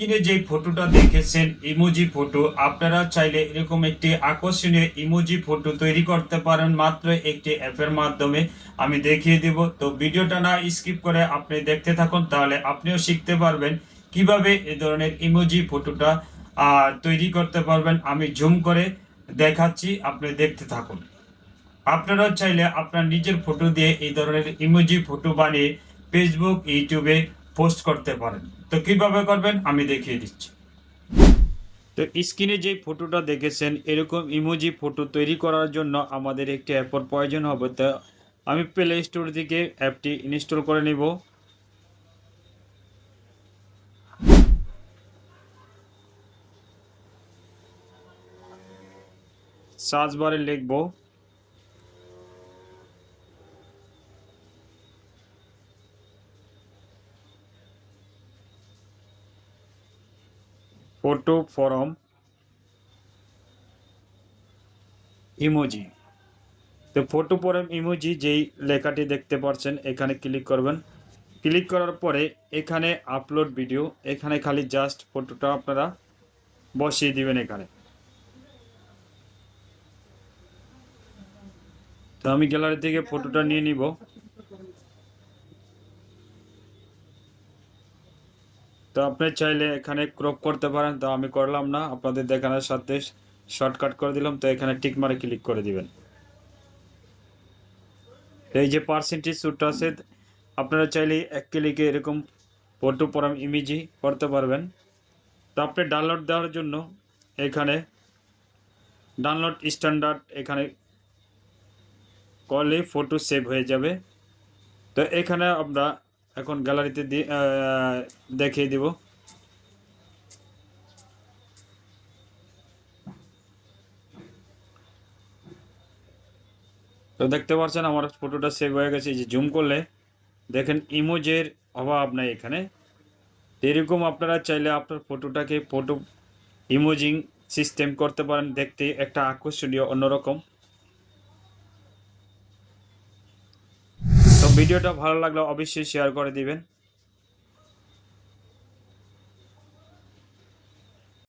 স্ক্রিনে যে ফটোটা দেখেছেন ইমোজি ফটো আপনারা চাইলে এরকম একটি আকর্ষণীয় ইমোজি ফটো তৈরি করতে পারেন, মাত্র একটি অ্যাপের মাধ্যমে। আমি দেখিয়ে দিব। তো ভিডিওটা না স্কিপ করে আপনি দেখতে থাকুন, তাহলে আপনিও শিখতে পারবেন কীভাবে এই ধরনের ইমোজি ফটোটা তৈরি করতে পারবেন। আমি জুম করে দেখাচ্ছি, আপনি দেখতে থাকুন। আপনারা চাইলে আপনার নিজের ফটো দিয়ে এই ধরনের ইমোজি ফটো বানিয়ে ফেসবুক ইউটিউবে পোস্ট করতে পারেন। তো কীভাবে করবেন? আমি দেখিয়ে দিচ্ছি। তো স্ক্রিনে যে ফটোটা দেখেছেন, এরকম ইমোজি ফটো তৈরি করার জন্য আমাদের একটি অ্যাপের প্রয়োজন হবে। তো আমি প্লে স্টোর থেকে অ্যাপটি ইনস্টল করে নিব। সার্চ বারে লিখব। ফটো ফরম ইমোজি তো ফটো ফরম ইমোজি যেই লেখাটি দেখতে পাচ্ছেন, এখানে ক্লিক করবেন। ক্লিক করার পরে এখানে আপলোড ভিডিও এখানে খালি জাস্ট ফটোটা আপনারা বসিয়ে দিবেন এখানে। তো আমি গ্যালারি থেকে ফটোটা নিয়ে নিব। তো আপনি চাইলে এখানে ক্রপ করতে পারেন, তো আমি করলাম না, আপনাদের দেখানোর সাথে শর্টকাট করে দিলাম, তো এখানে টিক মারে ক্লিক করে দিবেন। এই যে পার্সেন্টেজ স্যুটটা আছে, আপনারা চাইলে এক ক্লিকে এরকম ফটো পরাম ইমেজি করতে পারবেন। তো আপনি ডাউনলোড দেওয়ার জন্য এখানে ডাউনলোড স্ট্যান্ডার্ড এখানে করলে ফটো সেভ হয়ে যাবে। তো এখানে আমরা এখন গ্যালারিতে দিয়ে দেখিয়ে দিব। তো দেখতে পাচ্ছেন আমার ফটোটা সেভ হয়ে গেছে যে জুম করলে দেখেন ইমোজের অভাব নাই এখানে। এরকম আপনারা চাইলে আপনার ফটোটাকে ফটো ইমোজিং সিস্টেম করতে পারেন, দেখতে একটা আকর্ষণীয়, অন্যরকম। তো ভিডিওটা ভালো লাগলে অবশ্যই শেয়ার করে দিবেন।